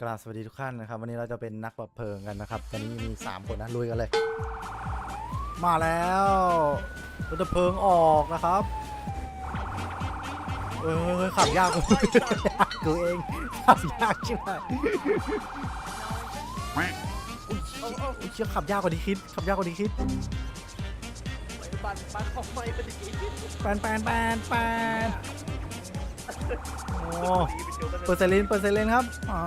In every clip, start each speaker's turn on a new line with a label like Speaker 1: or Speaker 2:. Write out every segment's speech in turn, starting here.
Speaker 1: กราบสวัสดีทุกท่านนะครับ วันนี้เราจะเป็นนักดับเพลิงกันนะครับตอนนี้มี 3 คนนะลุยกันเลย มาแล้วรถดับเพลิงออกนะครับเออขับยากกูเองขับยากใช่ไหมเชี่ยขับยากกว่าที่คิดขับยากกว่าที่คิด
Speaker 2: ปันปันของไม่พอดี
Speaker 1: แปนแปนแปนแปน โอ้
Speaker 2: ดีไปเชียวกัน
Speaker 1: เปิดเซเลนเปิดเซเลนครับอ๋อ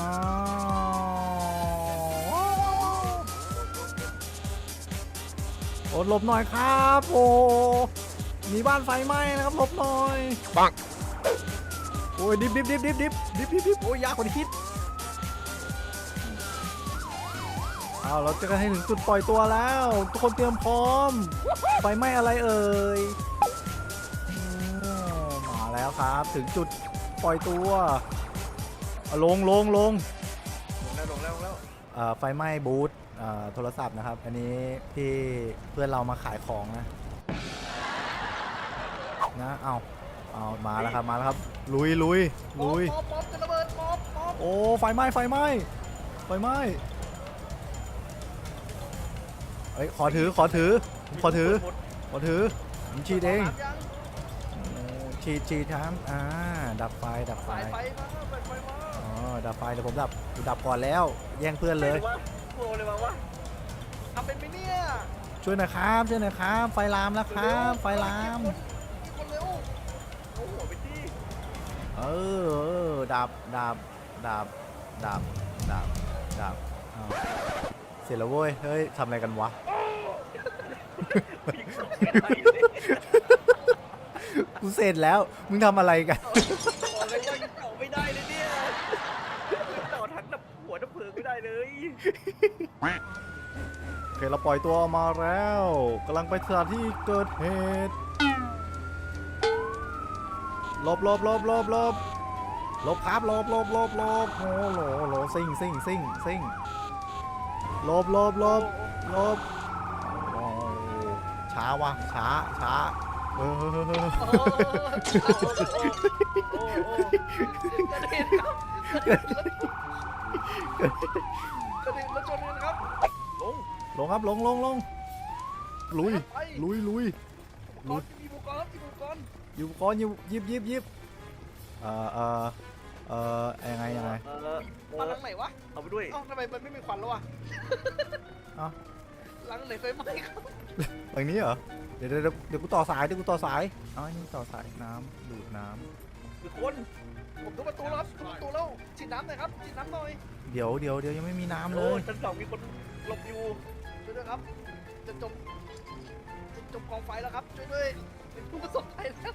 Speaker 1: โอดหลบหน่อยครับ โอ้มีบ้านไฟไหม้นะครับหลบหน่อย
Speaker 3: ปัง
Speaker 1: โอ้ยดิบดิบดิบดิบดิบดิบดิบดิบโอ้ยยากกว่าที่คิดเอาเราจะกันให้ถึงจุดปล่อยตัวแล้ว ทุกคนเตรียมพร้อมไฟไหม้อะไรเอ่ยโอ้มาแล้ว ครับ ถึงจุดปล่อยตัวเอาลงลงลง
Speaker 2: ลงแล้วลงแล้วลงแล้ว
Speaker 1: เอ่อไฟไหม้บูธเอ่อโทรศัพท์นะครับ อันนี้ที่เพื่อนเรามาขายของนะนะเอาเอามาแล้วครับมาแล้วครับ ลุยลุยลุย
Speaker 2: ป๊อปป๊อปจะระเบิดป๊อปป๊อป
Speaker 1: โอ้ ไฟไหม้ ไฟไหม้ ไฟไหม้เอ้ย ขอถือ ขอถือ ขอถือ ขอถือผมฉีดเอง
Speaker 2: ยัง
Speaker 1: โอ้ ฉีดฉีดครับอ่าดับไฟดับไฟ
Speaker 2: สายไฟมาสายไฟมา
Speaker 1: อ๋อดับไฟเดี๋ยวผมดับดับก่อนแล้ว แย่งเพื่อนเลย
Speaker 2: โผล่เลยมาวะทำเป็นไหมเนี่ย
Speaker 1: ช่วยหน่อยครับช่วยหน่อยครับ ไฟลามแล้วครับ ไฟลาม
Speaker 2: มีคนเร็วโอ้โหไปที่
Speaker 1: เออเออดับดับดับดับดับดับอ้าวเสร็จแล้วเว้ยเฮ้ยทำอะไรกันวะ
Speaker 2: พิงสองไม่ได้เลย
Speaker 1: กูเสร็จแล้ว มึงทำอะไรกัน
Speaker 2: บอกเลยว่ายังต่อไม่ได้เลยเนี่ยต่อถังดับหัวดับเพลิงไม่ได้เลย
Speaker 1: โอเคเราปล่อยตัวออกมาแล้วกำลังไปสถานที่เกิดเหตุหลบหลบหลบหลบหลบหลบครับหลบหลบหลบหลบโอ้โหโหซิ่งซิ่งซิ่งซิ่งหลบหลบหลบหลบโอ้ช้าวะช้าช้า เออ
Speaker 2: โอ้โหโอ้โหกระเด็นครับกระเด็นรถชนกันครับลง
Speaker 1: ลงครับลงลงลงลุย
Speaker 2: ไป
Speaker 1: ลุยลุย
Speaker 2: อุปกรณ์มีอุปกรณ์มีอุปกรณ์
Speaker 1: อยู่ก่อนอยู่ยิบยิบยิบเอ่อเอ่อเอ่อยังไงยังไง
Speaker 2: เออมาหลังไหนวะเอาไปด้วยเอ้าทำไมมันไม่มีควันแล้ววะ
Speaker 1: อ้า
Speaker 2: หลังไหนไฟไหม้ครับ
Speaker 1: อย่างนี้เหรอเดี๋ยวเดี๋ยวเดี๋ยวเดี๋ยวกูต่อสายเดี๋ยวกูต่อสายเอาอันนี้ต่อสายน้ำดูดน้
Speaker 2: คือคน ผมทุบประตูแล้วครับทุบประตูแล้วฉีดน้ำหน่อยครับฉีดน้ำหน่อยำ
Speaker 1: เดี๋ยวเดี๋ยวเดี๋ยวยังไม่มีน้ำเล
Speaker 2: โอ้
Speaker 1: ย
Speaker 2: ชั้นสองมีคนหลบอยู่ช่วยด้วยครับ จะจมจะจมกองไฟแล้วครับช่วยด้วยเป็นผู้ประสบภัยแล้ว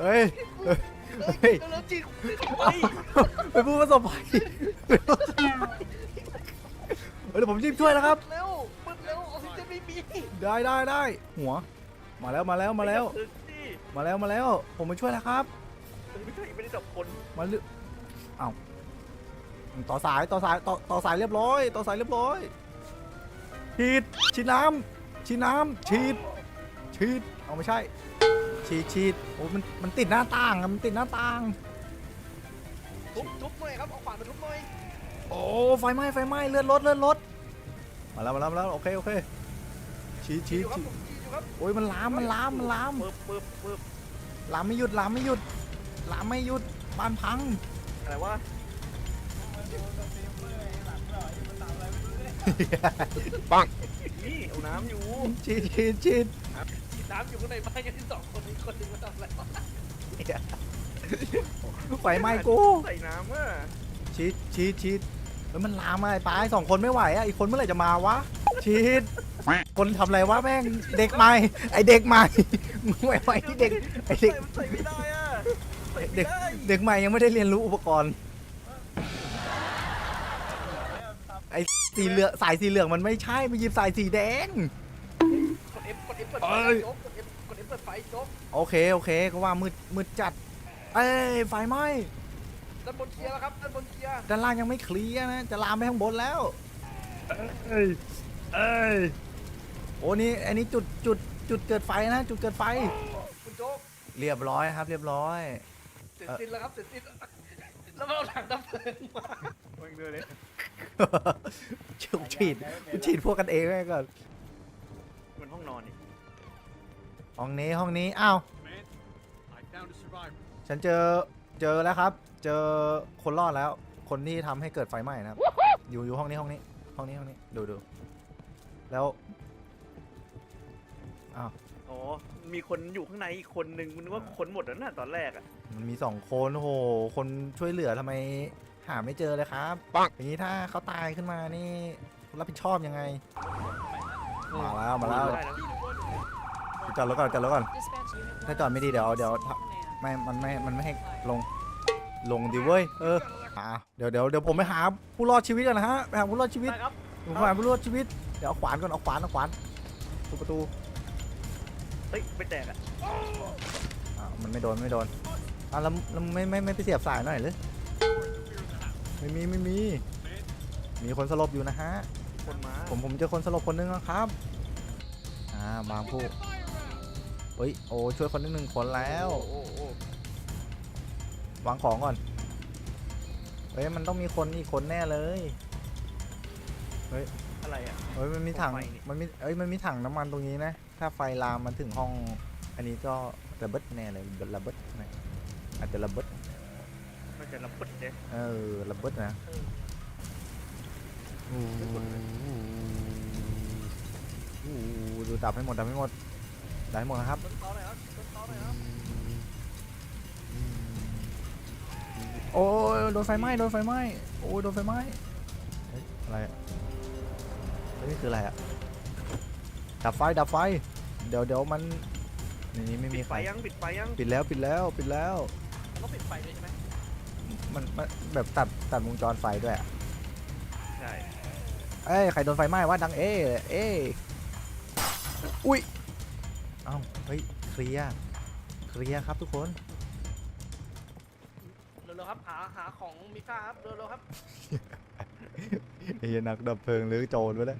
Speaker 1: เฮ้ย
Speaker 2: เฮ้ย
Speaker 1: เฮ้ย
Speaker 2: เร็วๆจีจีเข้าไป
Speaker 1: เป็นผู้ประสบภัยเฮ้ยเดี๋ยวผมรีบช่วยแล้วครับ
Speaker 2: เร็วมึงเร็วออกซิเจนไม่มี
Speaker 1: ได้ได้ได้หัว มาแล้วมาแล้วมาแล้ว
Speaker 2: เออสิ
Speaker 1: มาแล้วมาแล้ว ผมมาช่วยแล้วครับ
Speaker 2: ไม่ใช่ไม่ได้จับคน
Speaker 1: มาเลือกเอ้าต่อสายต่อสายต่อต่อสายเรียบร้อย ต่อสายเรียบร้อย ฉีดฉีดน้ำฉีดน้ำฉีดฉีดเอาไม่ใช่ ฉีดฉีดโอ้มันมันติดหน้าต่างอะมันติดหน้าต่าง
Speaker 2: ทุบทุบหน่อยครับเอาขวานมาทุบหน่อย
Speaker 1: โอ้ไฟไหม้ไฟไหม้เลื่อนรถเลื่อนรถ มาแล้วมาแล้วมาแล้วโอเคโอเคฉีดฉีด
Speaker 2: อยู่ครับ
Speaker 1: ฉีด
Speaker 2: ผมฉีดอยู่ครับ
Speaker 1: โอ้ยมันลามมันลามมันลาม
Speaker 2: เปิบเปิบเปิบ
Speaker 1: ลามไม่หยุดลามไม่หยุดลามไม่หยุดบ้านพัง
Speaker 2: อะไรวะนี่เอาน้ำอยู่
Speaker 1: ฉีดฉีดฉีด
Speaker 2: ฉีดน้ำอยู่ข้างในบ้านกันที่สองคนนี้คนหนึงมาทำอะไรวะ
Speaker 1: ไฟไหม้กู
Speaker 2: ใส่น้ำอะ
Speaker 1: ฉีดฉีดฉีด แล้วมันลามมาไอ้ปลายสองคนไม่ไหวอะอีกคนเมื่อไหร่จะมาวะฉีดคนทำอะไรวะแม่งเด็กใหม่ไอเด็กใหม่มึงไหวไหวที่เด็กไอเด็ก
Speaker 2: ใส่ไม่ได้อะใส่ไม่
Speaker 1: เด็ก
Speaker 2: ได้
Speaker 1: เด็กใหม่ยังไม่ได้เรียนรู้อุปกรณ์ไอสีเหลืองสายสีเหลืองมันไม่ใช่ไปหยิบสายสีแดง
Speaker 2: กด F กด F เปิดไฟ
Speaker 1: เอ้ย
Speaker 2: โจ๊กกด F กด F เปิดไฟโจ๊ก
Speaker 1: โอเคโอเคก็ว่ามืดมืดจัด เอ้ยไฟไหม้
Speaker 2: ด้านบนเคลียร์แล้วครับด้านบนเคลียร์
Speaker 1: ด้านล่างยังไม่เคลียร์นะ จะลามไปข้างบนแล้ว เอ้ยเอ้ยโอ้นี่อันนี้จุดจุดจุดเกิดไฟนะ จุดเกิดไฟ
Speaker 2: คุณโจ๊ก
Speaker 1: เรียบร้อยครับ เรียบร้อย
Speaker 2: เสร็จสิ้นแล้วครับเสร็จสิ้นแล้วมันเอาถังดับเพลิงมา
Speaker 3: มึงดูเลย
Speaker 1: ฉีดฉีดฉีดพวกกันเองไว้ก่อน
Speaker 3: มันห้องนอนนี่
Speaker 1: ห้องนี้ห้องนี้อ้าว
Speaker 4: Man, I found a survivor.
Speaker 1: ฉันเจอ เจอแล้วครับ เจอคนรอดแล้ว คนที่ทำให้เกิดไฟไหม้นะครับ อยู่อยู่ห้องนี้ห้องนี้ ห้องนี้ห้องนี้ดูดูแล้วอ้าว
Speaker 3: อ๋อ มีคนอยู่ข้างในอีกคนนึงมันว่าคนหมดแล้วน่ะตอนแรกอะ
Speaker 1: มันมีสองคนโอ้โหคนช่วยเหลือทำไมหาไม่เจอเลยครับอย่างนี้ถ้าเขาตายขึ้นมานี่คุณรับผิดชอบยังไงมาแล้วมาแล้ว
Speaker 3: ได้แล้ว
Speaker 1: จอดรถก่อนจอดรถก่อน
Speaker 5: ถ้าจอดไม่ดีเดี๋ยวเดี๋ยว
Speaker 1: ไม่มันไม่ มันไม่ให้ลง ลงดิเว้ย เอออ่าเดี๋ยวเดี๋ยวเดี๋ยวผมไปหาผู้รอดชีวิตกันนะฮะ ไปหาผู้รอดชีวิต
Speaker 2: ได้ครับ
Speaker 1: ผมไปหาผู้รอดชีวิต เดี๋ยวเอาขวานก่อน เอาขวาน เอาขวานประตูประตู
Speaker 3: เฮ้ยไม่แตกอะ
Speaker 1: อ่ามันไม่โดนไม่โดนอ่าแล้วแล้วไม่ไม่ไม่ไปเสียบสายหน่อยหรือไม่มีไม่มี มีคนสลบอยู่นะฮะ
Speaker 3: คนมา
Speaker 1: ผมผมเจอคนสลบคนนึงแล้วครับ อ่าบางผู้ เฮ้ยโอ้ช่วยคนนึงหนึ่งคนแล้ว
Speaker 3: โอ้โอ้
Speaker 1: วางของก่อนเฮ้ยมันต้องมีคนอีกคนแน่เลย
Speaker 3: อะไรอะ
Speaker 1: เฮ้ยมันมีถัง
Speaker 3: ไฟนี่
Speaker 1: มันมีเอ้ยมันมีถังน้ำมันตรงนี้นะ ถ้าไฟลามมันถึงห้อง อันนี้ก็ระเบิดแน่เลยระเบิดนะอาจจะระเบิด
Speaker 3: มันจะระเบิดเลย
Speaker 1: เออระเบิดนะโอ้โหโอ้โหดูดับให้หมดดับให้หมด ดับให้หมดนะครับ
Speaker 2: ต้นตอหน่อยครับต้นตอหน่อยครับ
Speaker 1: โอ้ยโดนไฟไหม้โดนไฟไหม้โอ้ยโดนไฟไหม้เฮ้ยอะไรอะเฮ้ยนี่คืออะไรอะดับไฟดับไฟ เดี๋ยวเดี๋ยวมันในนี้ไม่
Speaker 3: ปิ
Speaker 1: มี
Speaker 3: ด
Speaker 1: ไฟ
Speaker 3: ไฟยังปิดไฟยัง
Speaker 1: ปิดแล้วปิดแล้วปิดแล้ว
Speaker 2: ต้องปิดไฟด้วยใช่ไหม
Speaker 1: มันมันแบบตัดตัดวงจรไฟด้วยอะ
Speaker 3: ใช่
Speaker 1: เอ้ยใครโดนไฟไหม้วะดังเอ้เอ้อุ้ย เอ้าเฮ้ยเคลียเคลียครับทุกคน
Speaker 2: เร็วๆครับหาหาของมิก้าครับเร็วๆครับ
Speaker 1: ไอ้เหี้ยนักดับเพลิงหรือโจรไปแล้ว